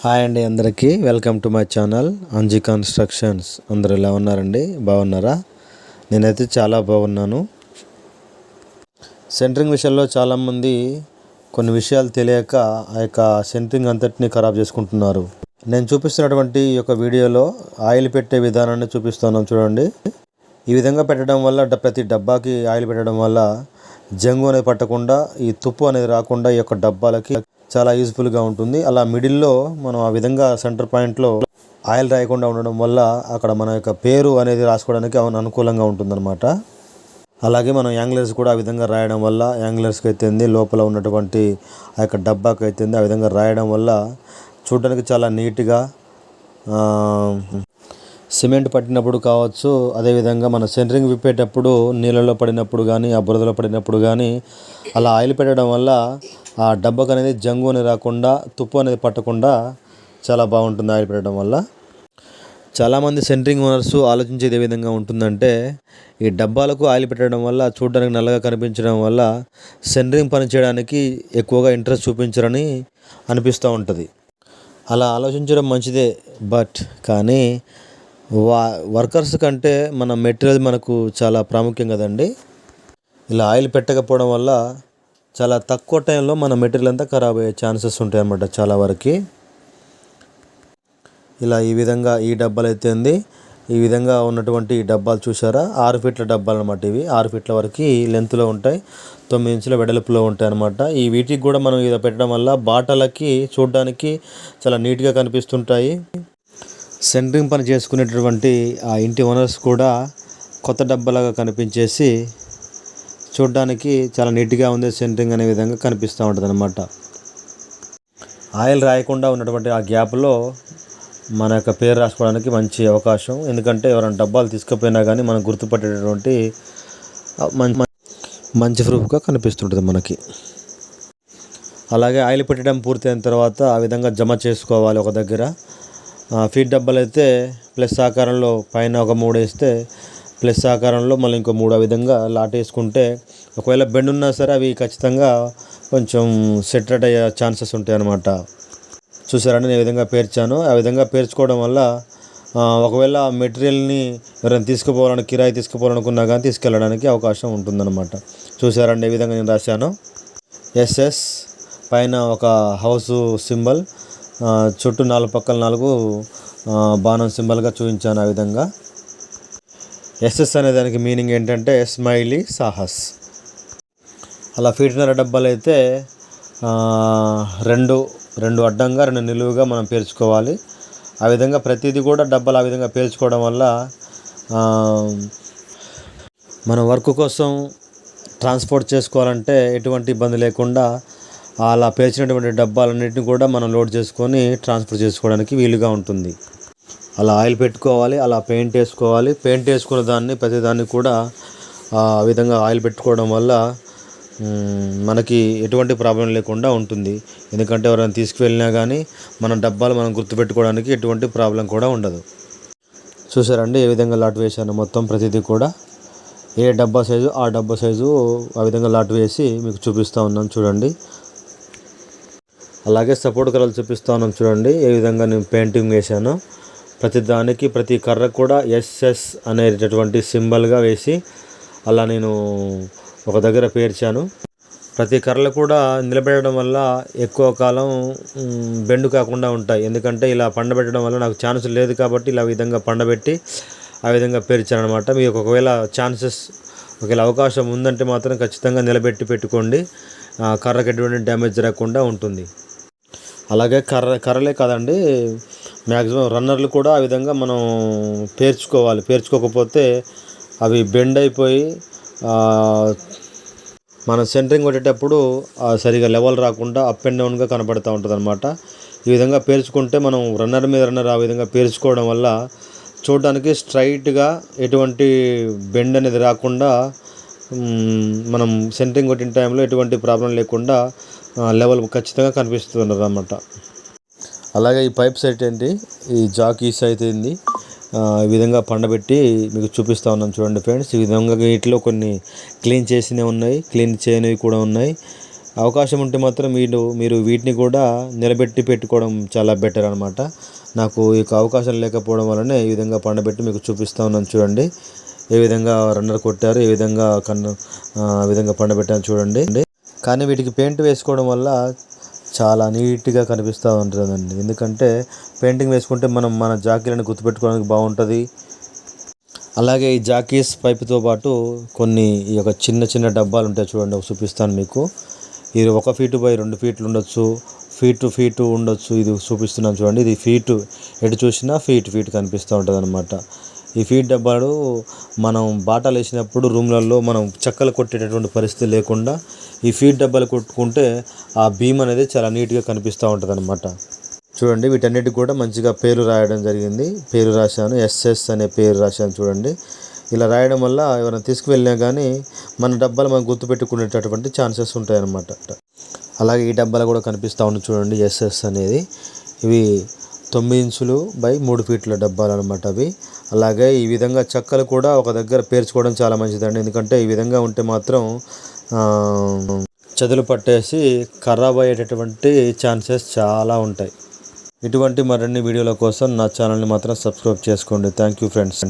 Hi అండి అందరికీ. Welcome to my channel Anji constructions అందరూ ఎలా ఉన్నారండి? బాగున్నారా? నేనైతే చాలా బాగున్నాను. సెంటరింగ్ విషయంలో చాలామంది కొన్ని విషయాలు తెలియక ఆ యొక్క సెంటరింగ్ అంతటిని ఖరాబ్ చేసుకుంటున్నారు. నేను చూపిస్తున్నటువంటి ఈ యొక్క వీడియోలో ఆయిల్ పెట్టే విధానాన్ని చూపిస్తున్నాను చూడండి. ఈ విధంగా పెట్టడం వల్ల ప్రతి డబ్బాకి ఆయిల్ పెట్టడం వల్ల జంగు అనేది పట్టకుండా ఈ తుప్పు అనేది రాకుండా ఈ యొక్క డబ్బాలకి చాలా యూజ్ఫుల్గా ఉంటుంది. అలా మిడిల్లో మనం ఆ విధంగా సెంటర్ పాయింట్లో ఆయిల్ రాయకుండా ఉండడం వల్ల అక్కడ మన యొక్క పేరు అనేది రాసుకోవడానికి అవును అనుకూలంగా ఉంటుందన్నమాట. అలాగే మనం యాంగ్లర్స్ కూడా ఆ విధంగా రాయడం వల్ల యాంగ్లర్స్కి అయితేంది లోపల ఉన్నటువంటి ఆ యొక్క డబ్బాకి అయితేంది ఆ విధంగా రాయడం వల్ల చూడడానికి చాలా నీట్గా సిమెంట్ పట్టినప్పుడు కావచ్చు అదేవిధంగా మన సెంటరింగ్ విప్పేటప్పుడు నీళ్ళలో పడినప్పుడు కానీ ఆ బురదలో పడినప్పుడు కానీ అలా ఆయిల్ పెట్టడం వల్ల ఆ డబ్బాకు అనేది జంగు అనేది రాకుండా తుప్పు అనేది పట్టకుండా చాలా బాగుంటుంది ఆయిల్ పెట్టడం వల్ల. చాలామంది సెంటరింగ్ ఓనర్స్ ఆలోచించేది ఏ విధంగా ఉంటుందంటే ఈ డబ్బాలకు ఆయిల్ పెట్టడం వల్ల చూడడానికి నల్లగా కనిపించడం వల్ల సెంటరింగ్ పని చేయడానికి ఎక్కువగా ఇంట్రెస్ట్ చూపించరని అనిపిస్తూ ఉంటుంది. అలా ఆలోచించడం మంచిదే బట్ కానీ వా వర్కర్స్ కంటే మన మెటీరియల్ మనకు చాలా ప్రాముఖ్యం కదండి. ఇలా ఆయిల్ పెట్టకపోవడం వల్ల చాలా తక్కువ టైంలో మన మెటీరియల్ అంతా ఖరాబ్ అయ్యే ఛాన్సెస్ ఉంటాయి అన్నమాట చాలా వరకు. ఇలా ఈ విధంగా ఈ డబ్బాలు అయితే ఉంది. ఈ విధంగా ఉన్నటువంటి ఈ డబ్బాలు చూసారా ఆరు ఫీట్ల డబ్బాలు అనమాట ఇవి. ఆరు ఫీట్ల వరకు లెంత్లో ఉంటాయి. తొమ్మిది ఇంచుల వెడల్పులో ఉంటాయి అనమాట ఈ వీటికి కూడా మనం ఇది పెట్టడం వల్ల బాటలకి చూడడానికి చాలా నీట్గా కనిపిస్తుంటాయి. సెంటరింగ్ పని చేసుకునేటటువంటి ఆ ఇంటి ఓనర్స్ కూడా కొత్త డబ్బాలాగా కనిపించేసి చూడడానికి చాలా నీట్గా ఉంది సెంటరింగ్ అనే విధంగా కనిపిస్తూ ఉంటుంది అనమాట ఆయిల్ రాయకుండా ఉన్నటువంటి ఆ గ్యాప్లో మన యొక్క పేరు రాసుకోవడానికి మంచి అవకాశం. ఎందుకంటే ఎవరైనా డబ్బాలు తీసుకుపోయినా కానీ మనం గుర్తుపట్టేటటువంటి మం- మంచి ప్రూఫ్గా కనిపిస్తుంటుంది మనకి. అలాగే ఆయిల్ పెట్టడం పూర్తయిన తర్వాత ఆ విధంగా జమ చేసుకోవాలి ఒక దగ్గర. ఆ, డబ్బాలు అయితే ప్లస్ ఆకారంలో పైన ఒక మూడు వేస్తే ప్లస్ ఆకారంలో మళ్ళీ ఇంకో మూడో విధంగా లాట్ వేసుకుంటే ఒకవేళ బెండ్ ఉన్నా సరే అవి ఖచ్చితంగా కొంచెం సెటరేట్ అయ్యే ఛాన్సెస్ ఉంటాయి అన్నమాట చూసారండి నేను విధంగా పేర్చాను? ఆ విధంగా పేర్చుకోవడం వల్ల ఒకవేళ ఆ మెటీరియల్ని ఎవరైనా తీసుకుపోవాలని కిరాయి తీసుకుపోవాలనుకున్నా కానీ తీసుకెళ్ళడానికి అవకాశం ఉంటుందన్నమాట. చూసారండి ఏ విధంగా నేను రాశాను? ఎస్ఎస్ పైన ఒక హౌస్ సింబల్ చుట్టూ నాలుగు పక్కల నాలుగు బాణం సింబల్గా చూపించాను ఆ విధంగా. ఎస్ఎస్ అనే దానికి మీనింగ్ ఏంటంటే స్మైలీ సాహస్. అలా ఫీట్నర డబ్బాలు అయితే రెండు రెండు అడ్డంగా రెండు నిలువుగా మనం పేర్చుకోవాలి ఆ విధంగా ప్రతిదీ కూడా డబ్బాలు ఆ విధంగా పేర్చుకోవడం వల్ల మన వర్క్ కోసం ట్రాన్స్పోర్ట్ చేసుకోవాలంటే ఎటువంటి ఇబ్బంది లేకుండా అలా పేర్చినటువంటి డబ్బాలన్నింటినీ కూడా మనం లోడ్ చేసుకొని ట్రాన్స్పోర్ట్ చేసుకోవడానికి వీలుగా ఉంటుంది. అలా ఆయిల్ పెట్టుకోవాలి అలా పెయింట్ వేసుకోవాలి. పెయింట్ వేసుకున్న దాన్ని ప్రతిదాన్ని కూడా ఆ విధంగా ఆయిల్ పెట్టుకోవడం వల్ల మనకి ఎటువంటి ప్రాబ్లం లేకుండా ఉంటుంది. ఎందుకంటే ఎవరైనా తీసుకువెళ్ళినా కానీ మన డబ్బాలు మనం గుర్తుపెట్టుకోవడానికి ఎటువంటి ప్రాబ్లం కూడా ఉండదు. చూసారండి? ఏ విధంగా లాట్ వేశాను మొత్తం ప్రతిదీ కూడా. ఏ డబ్బా సైజు ఆ డబ్బా సైజు ఆ విధంగా లాట్ వేసి మీకు చూపిస్తూ ఉన్నాను చూడండి. అలాగే సపోర్ట్ కలర్ చూపిస్తూ ఉన్నాను చూడండి. ఏ విధంగా నేను పెయింటింగ్ వేశాను. ప్రతి దానికి ప్రతి కర్ర కూడా ఎస్ఎస్ అనేటటువంటి సింబల్గా వేసి అలా నేను ఒక దగ్గర పేర్చాను. ప్రతి కర్రలు కూడా నిలబెట్టడం వల్ల ఎక్కువ కాలం బెండు కాకుండా ఉంటాయి. ఎందుకంటే ఇలా పండబెట్టడం వల్ల నాకు ఛాన్స్ లేదు కాబట్టి ఇలా విధంగా పండబెట్టి ఆ విధంగా పేర్చాను అనమాట మీకు ఒకవేళ ఛాన్సెస్ ఒకవేళ అవకాశం ఉందంటే మాత్రం ఖచ్చితంగా నిలబెట్టి పెట్టుకోండి. కర్రకు కర్రకి ఎటువంటి డ్యామేజ్ జరగకుండా ఉంటుంది. అలాగే కర్ర కర్రలే కాదండి మ్యాక్సిమం రన్నర్లు కూడా ఆ విధంగా మనం పేర్చుకోవాలి. పేర్చుకోకపోతే అవి బెండ్ అయిపోయి మనం సెంటరింగ్ కొట్టేటప్పుడు సరిగా లెవెల్ రాకుండా అప్ అండ్ డౌన్గా కనపడుతూ ఉంటుంది అనమాట ఈ విధంగా పేర్చుకుంటే మనం రన్నర్ మీద రన్నర్ ఆ విధంగా పేర్చుకోవడం వల్ల చూడడానికి స్ట్రైట్గా ఎటువంటి బెండ్ అనేది రాకుండా మనం సెంటరింగ్ కొట్టిన టైంలో ఎటువంటి ప్రాబ్లం లేకుండా లెవెల్ ఖచ్చితంగా కనిపిస్తుంది అన్నమాట అలాగే ఈ పైప్ సెట్ ఏంటి? ఈ జాకీస్ అయితే ఏంది? ఈ విధంగా పండబెట్టి మీకు చూపిస్తా ఉన్నాను చూడండి ఫ్రెండ్స్. ఈ విధంగా వీటిలో కొన్ని క్లీన్ చేసినవి ఉన్నాయి క్లీన్ చేయనివి కూడా ఉన్నాయి. అవకాశం ఉంటే మాత్రం మీరు మీరు వీటిని కూడా నిలబెట్టి పెట్టుకోవడం చాలా బెటర్ అనమాట నాకు ఈ యొక్క అవకాశం లేకపోవడం వలనే ఈ విధంగా పండబెట్టి మీకు చూపిస్తా ఉన్నాను చూడండి. ఏ విధంగా రన్నర్ కొట్టారు ఏ విధంగా కన్ను విధంగా పండబెట్టాను చూడండి. కానీ వీటికి పెయింట్ వేసుకోవడం వల్ల చాలా నీట్గా కనిపిస్తూ ఉంటుందండి. ఎందుకంటే పెయింటింగ్ వేసుకుంటే మనం మన జాకీలను గుర్తుపెట్టుకోవడానికి బాగుంటుంది. అలాగే ఈ జాకీస్ పైపుతో పాటు కొన్ని ఈ యొక్క చిన్న చిన్న డబ్బాలు ఉంటాయి చూడండి చూపిస్తాను మీకు. ఇది ఒక ఫీటు బై రెండు ఫీట్లు ఉండొచ్చు. ఫీట్ టు ఫీటు ఉండొచ్చు. ఇది చూపిస్తున్నాను చూడండి. ఇది ఫీటు ఎటు చూసినా ఫీట్ ఫీట్ కనిపిస్తూ ఉంటుంది అనమాట ఈ ఫీడ్ డబ్బాలు మనం బాటలు వేసినప్పుడు రూమ్లలో మనం చెక్కలు కొట్టేటటువంటి పరిస్థితి లేకుండా ఈ ఫీడ్ డబ్బాలు కొట్టుకుంటే ఆ భీమ్ అనేది చాలా నీట్గా కనిపిస్తూ ఉంటుంది అనమాట చూడండి వీటన్నిటికి కూడా మంచిగా పేరు రాయడం జరిగింది. పేరు రాశాను ఎస్ఎస్ అనే పేరు రాశాను చూడండి. ఇలా రాయడం వల్ల ఎవరైనా తీసుకువెళ్ళినా కానీ మన డబ్బాలు మనం గుర్తుపెట్టుకునేటటువంటి ఛాన్సెస్ ఉంటాయన్నమాట. అలాగే ఈ డబ్బాలు కూడా కనిపిస్తూ ఉంది చూడండి ఎస్ఎస్ అనేది. ఇవి తొమ్మిది ఇంచులు బై మూడు ఫీట్ల డబ్బాలు అనమాట అవి. అలాగే ఈ విధంగా చెక్కలు కూడా ఒక దగ్గర పేర్చుకోవడం చాలా మంచిదండి. ఎందుకంటే ఈ విధంగా ఉంటే మాత్రం చదులు చెదలు పట్టేసి ఖరాబ్ అయ్యేటటువంటి ఛాన్సెస్ చాలా ఉంటాయి. ఇటువంటి మరిన్ని వీడియోల కోసం నా ఛానల్ని మాత్రం సబ్స్క్రైబ్ చేసుకోండి. Thank you friends.